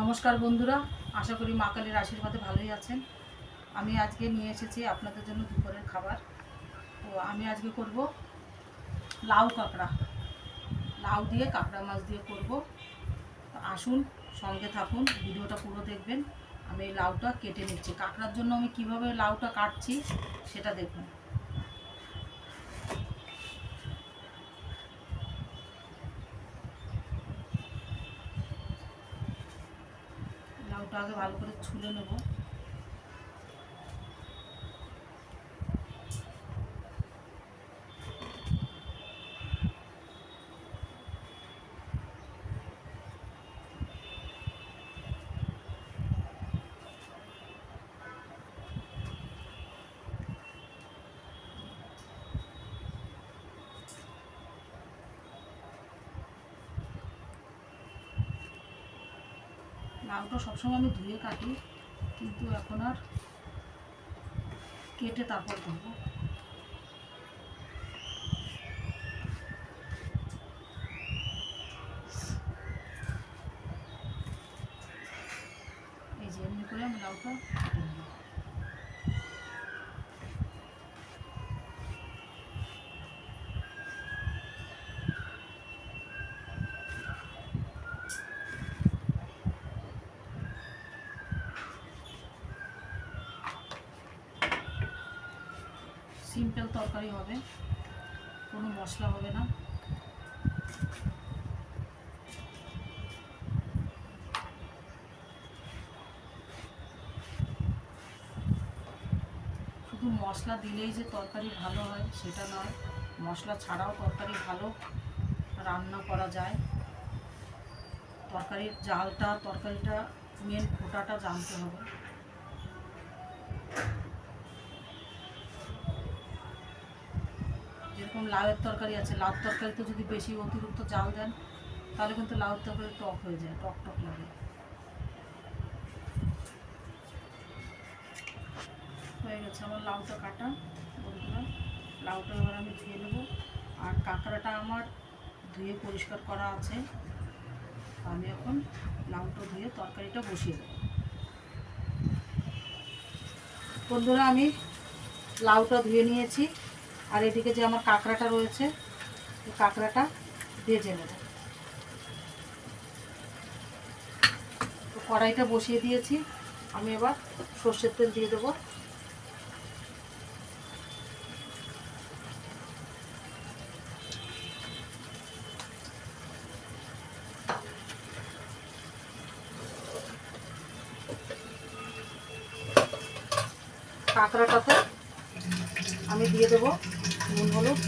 নমস্কার বন্ধুরা, আশা করি মা কালীর আশীর্বাদে ভালোই আছেন। আমি আজকে নিয়ে এসেছি আপনাদের জন্য দুপুরের খাবার। তো আমি আজকে করব লাউ কাঁকড়া। লাউ দিয়ে কাঁকড়া মাছ দিয়ে করব। আসুন, সঙ্গে থাকুন, ভিডিওটা পুরো দেখবেন। আমি এই লাউটা কেটে নিচ্ছি। কাঁকড়ার জন্য আমি কীভাবে লাউটা কাটছি, সেটা দেখুন লাউটা আগে ভালো করে ছুলে নেব। লাউটা সবসময় আমি ধুয়ে কাটি, কিন্তু এখন আর কেটে তারপর ধরবো এই যে এমনি করে আমি লাউটা কেটে নেব সিম্পল তরকারি হবে। কোনো মশলা হবে না। শুধু মশলা দিলেই যে তরকারি ভালো হয়, সেটা নয়। মশলা ছাড়াও তরকারি ভালো রান্না করা যায়। তরকারির জালটা, তরকারিটা মেন ফোটাটা জানতে হবে। যেরকম লাউয়ের তরকারি আছে, লাউ তরকারিতে যদি বেশি অতিরিক্ত জাল দেন, তাহলে কিন্তু লাউর তরকারি টক হয়ে যায়, টক টক লাগে। হয়ে গেছে আমার লাউটা কাটা, বন্ধুরা। লাউটা এবার আমি ধুয়ে নেব। আর কাঁকড়াটা আমার ধুয়ে পরিষ্কার করা আছে। আমি এখন লাউটা ধুয়ে তরকারিটা বসিয়ে দেবো। বন্ধুরা, আমি লাউটা ধুয়ে নিয়েছি। আর এদিকে যে আমার কাঁকড়াটা রয়েছে, এই কাঁকড়াটা ভেজে নেব। তো কড়াইটা বসিয়ে দিয়েছি, আমি এবার সর্ষের তেল দিয়ে দেবো। কাঁকড়াটাতে আমি দিয়ে দেবো। নুন হলুদ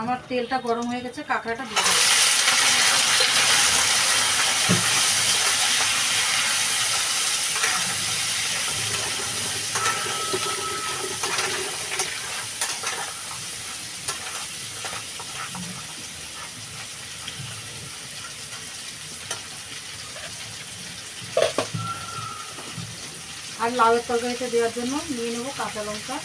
আমার তেলটা গরম হয়ে গেছে কাঁকড়াটা দিয়ে আর লাউয়ের তরকারিতে দেওয়ার জন্য নিয়ে নেব কাঁচা লঙ্কা।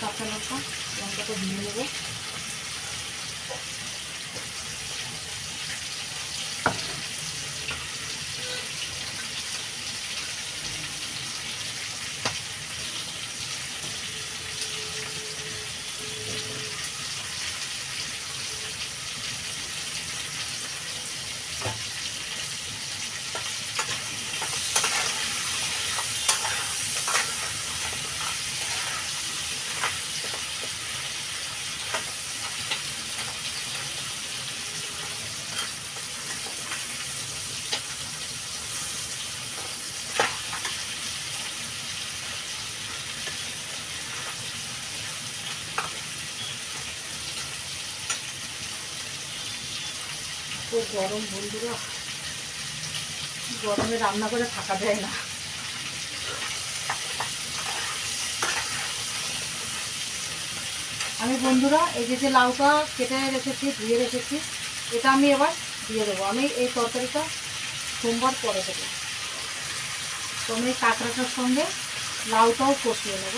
কাঁচা লঙ্কা লঙ্কাটা ভেঙে নেব। গরম, বন্ধুরা। গরমে রান্না করে থাকা যায় না। আমি বন্ধুরা, এই যে যে লাউটা কেটে রেখেছি, ধুয়ে রেখেছি, এটা আমি এবার দিয়ে দেবো। আমি এই তরকারিটা সোমবার পরে দেবো। তো আমি কাঁকড়াটার সঙ্গে লাউটাও কষিয়ে নেব।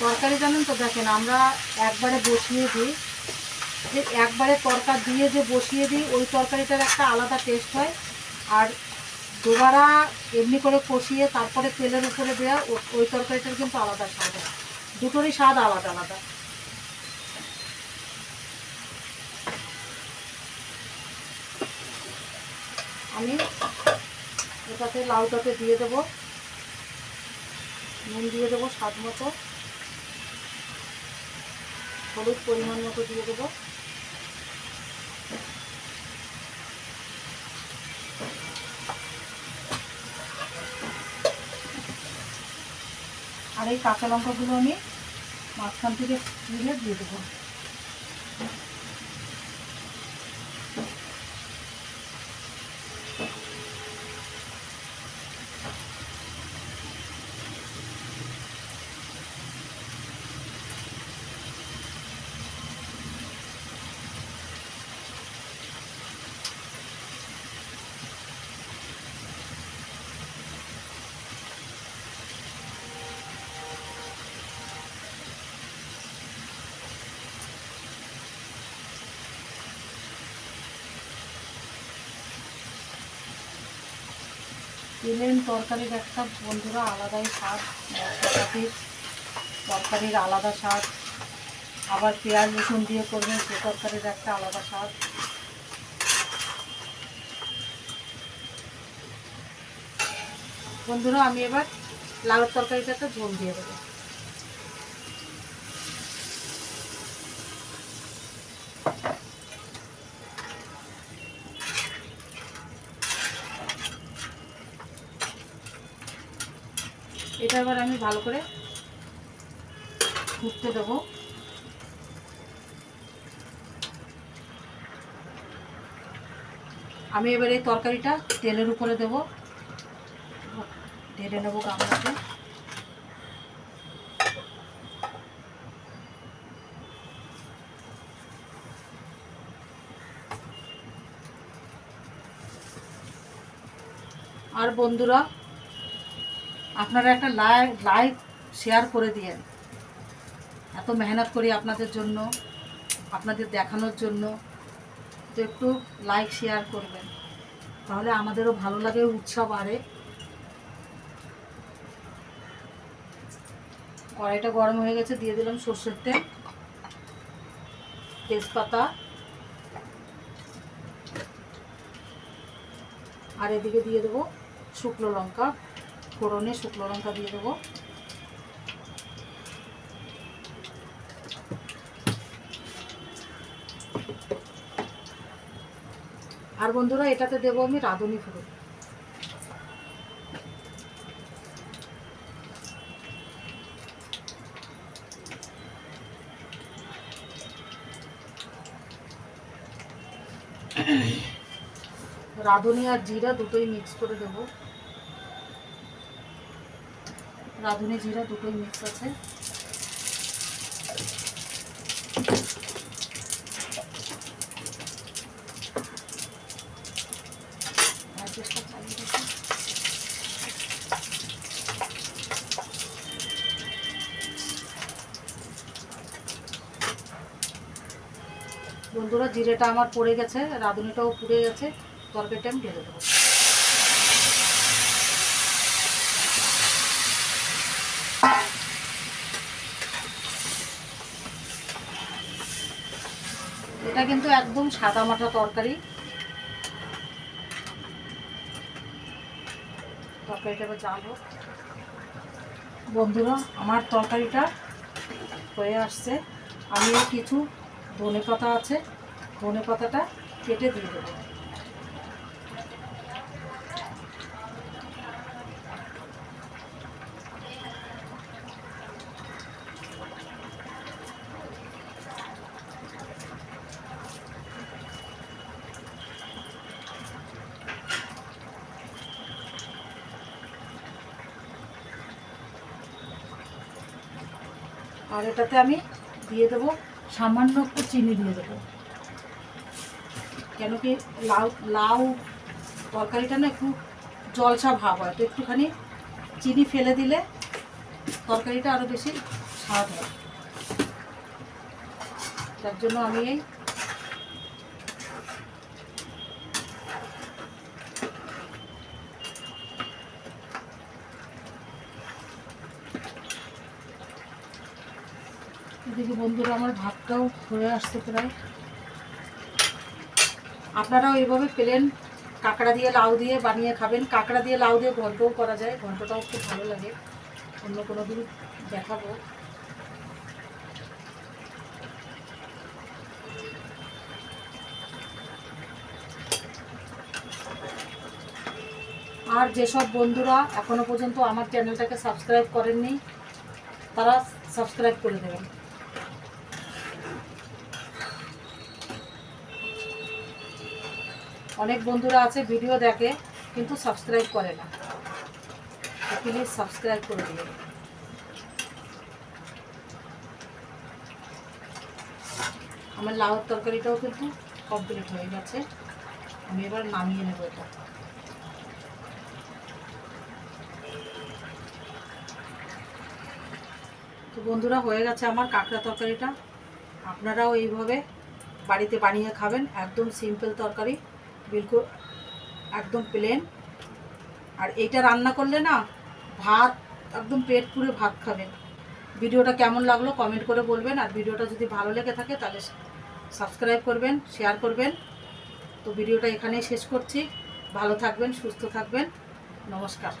তরকারি জানেন তো দেখেন, আমরা একবারে বসিয়ে দিই। যে একবারে তরকার দিয়ে যে বসিয়ে দিই, ওই তরকারিটার একটা আলাদা টেস্ট হয়। আর দুবারা এমনি করে কষিয়ে তারপরে তেলের উপরে দেওয়া ওই তরকারিটার কিন্তু আলাদা স্বাদ হয়। দুটোরই স্বাদ আলাদা আলাদা। আমি এটাতে, লাউটাতে দিয়ে দেবো। নুন দিয়ে দেবো স্বাদ মতো। হলুদ পরিমাণ মতো দিয়ে দেবো। আর এই কাঁচা লঙ্কাগুলো আমি মাঝখান থেকে তুলে দিয়ে দেবো। প্লেন তরকারির একটা বন্ধুরা আলাদাই স্বাদ, মশলাপাতির তরকারির আলাদা স্বাদ, আবার পেঁয়াজ রসুন দিয়ে করবেন সে তরকারির একটা আলাদা স্বাদ। বন্ধুরা, আমি এবার লাউর তরকারিটাতে ঝোল দিয়ে দেবো। এটা এবার আমি ভালো করে ফুটতে দেবো। আমি এবার এই তরকারিটা তেলের উপরে দেবো। ঢেলে নেব গামলাতে। আর বন্ধুরা আপনারা একটা লাইক লাইক শেয়ার করে দিয়েন। এত মেহনত করি আপনাদের জন্য, আপনাদের দেখানোর জন্য। তো একটু লাইক শেয়ার করবেন, তাহলে আমাদেরও ভালো লাগে, উৎসাহ বাড়ে। কড়াইটা গরম হয়ে গেছে, দিয়ে দিলাম সর্ষের তেল, তেজপাতা, আর এদিকে দিয়ে দেবো শুকনো লঙ্কা। ফোড়নে শুকনো লঙ্কা দিয়ে দেবো। আর বন্ধুরা, এটাতে দেবো আমি রাঁধুনি ফোড়ন রাঁধুনি আর জিরা দুটোই মিক্স করে দেবো। রাঁধুনি জিরা দুটোই মিক্স আছে। বন্ধুরা, জিরেটা আমার পড়ে গেছে, রাঁধুনিটাও পুড়ে গেছে, তরকারিটা আমি ঢেলে দেবো। এটা কিন্তু একদম সাদা মাঠা তরকারি। তরকারিটা জাল বন্ধুরা, আমার তরকারিটা হয়ে আসছে। আমি কিছু ধনে পাতা আছে ধনে পাতাটা কেটে দিয়ে দেবো। আর এটাতে আমি দিয়ে দেবো সামান্য একটু চিনি দিয়ে দেবো। কেন কি লাউ লাউ তরকারিটা না একটু জলসা ভাব হয়, তো একটুখানি চিনি ফেলে দিলে তরকারিটা আরও বেশি স্বাদ হয়। তার জন্য আমি এই এদিকে বন্ধুরা, আমার ভাতটাও হয়ে আসছে প্রায়। আপনারাও এইভাবে পেলেন, কাঁকড়া দিয়ে লাউ দিয়ে বানিয়ে খাবেন। কাঁকড়া দিয়ে লাউ দিয়ে ঘন্টও করা যায়, ঘন্টটাও খুব ভালো লাগে। অন্য কোনো দিন দেখাবো। আর যেসব বন্ধুরা এখনও পর্যন্ত আমার চ্যানেলটাকে সাবস্ক্রাইব করেননি, তারা সাবস্ক্রাইব করে দেবেন। অনেক বন্ধুরা আছে, ভিডিও দেখে, কিন্তু সাবস্ক্রাইব করে না। প্লিজ সাবস্ক্রাইব করে দিবেন আমার লাউর তরকারিটাও কিন্তু কমপ্লিট হয়ে গেছে। আমি এবার নামিয়ে নেব এটা। তো বন্ধুরা, হয়ে গেছে আমার কাঁকড়া তরকারিটা। আপনারাও এইভাবে বাড়িতে বানিয়ে খাবেন, একদম সিম্পল তরকারি। বিলকুল একদম প্লেন আর এইটা রান্না করলে না, ভাত, একদম পেট পুরে ভাত খাবেন। ভিডিওটা কেমন লাগল কমেন্ট করে বলবেন। আর ভিডিওটা যদি ভালো লেগে থাকে তাহলে সাবস্ক্রাইব করবেন শেয়ার করবেন। তো ভিডিওটা এখানেই শেষ করছি। ভালো থাকবেন, সুস্থ থাকবেন। নমস্কার।